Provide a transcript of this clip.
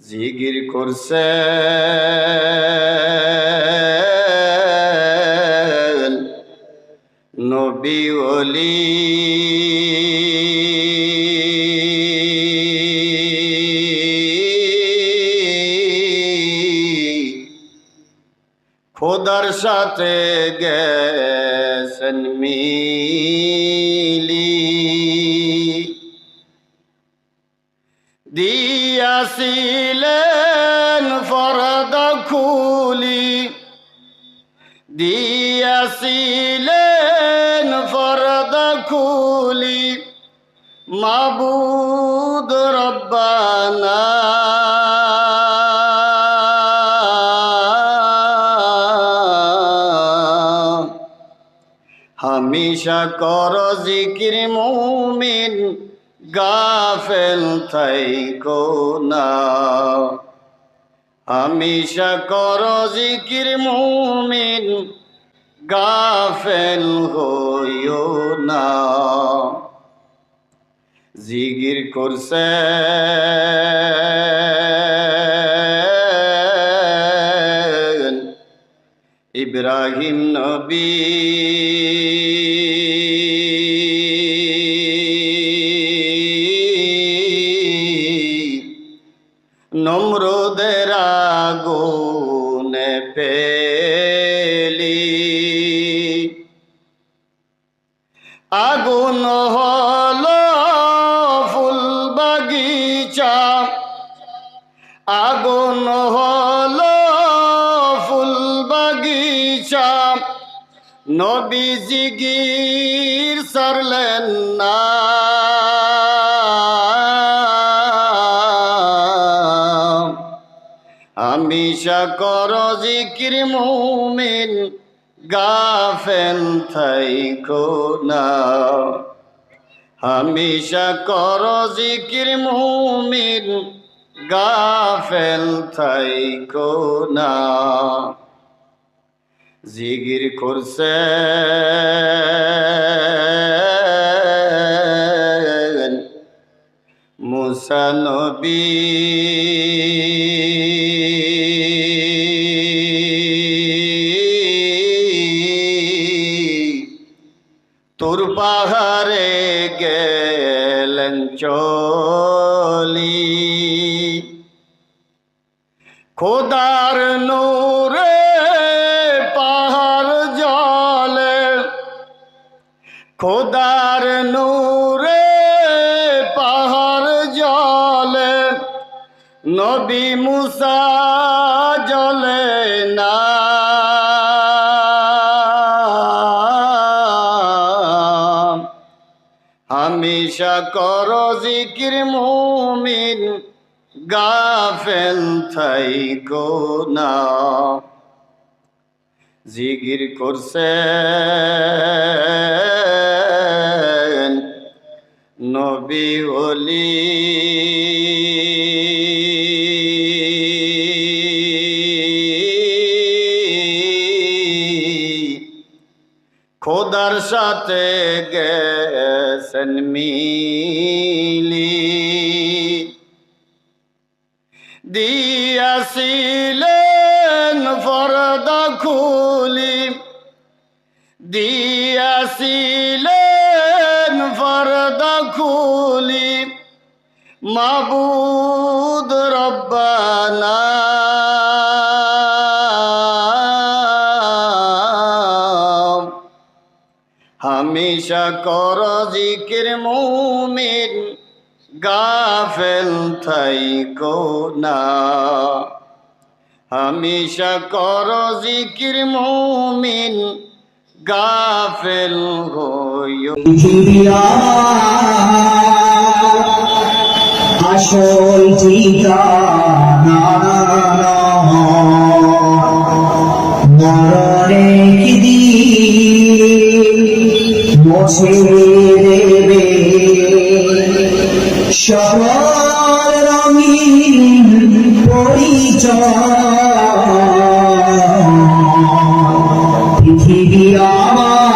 জিগির করছে নবী অলি খোদার সাথে গেছেন মিলি। দিয়াছিলেন ফরদ খুলি। দিয়াছিলেন ফরদ খুলি। মাবুদ রব্বানা। হামেশা কর জিকির মুমিন। গাফেল থাইকো না। হামেশা কর জিকির মুমিন গাফেল হইও না। জিগির করছে ইব্রাহিম নবী। আগুন হলো ফুল বাগিচা। আগুন হলো ফুল বাগিচা। নবীজি গির সারলেন না। কর জিকির মুমিন, গাফেল থাইকো না। হামেশা কর জিকির মুমিন, গাফেল থাইকো না। জিগির করছে মুসা নবী। তোর পাহাড়ে গেলেন চলি। খোদার নূরে পাহাড় জলে। খোদার নূরে নবী মুসা জলে না। হামেশা কর জিকির মুমিন গাফেল থাইকো না। জিগির করছে সাথে গেছেন মিলি। দিয়াছিলেন ফরদ খুলি। দিয়াছিলেন ফরদ খুলি। মাবুদ রব্বানা হামেশা কর জিকির মুমিন, গাফেল থাইকো না। হামেশা কর জিকির মুমিন, গাফেল হইও। আসল ঠিকানা মুছে দেবে। সবার রঙিন পৃথিবী আমার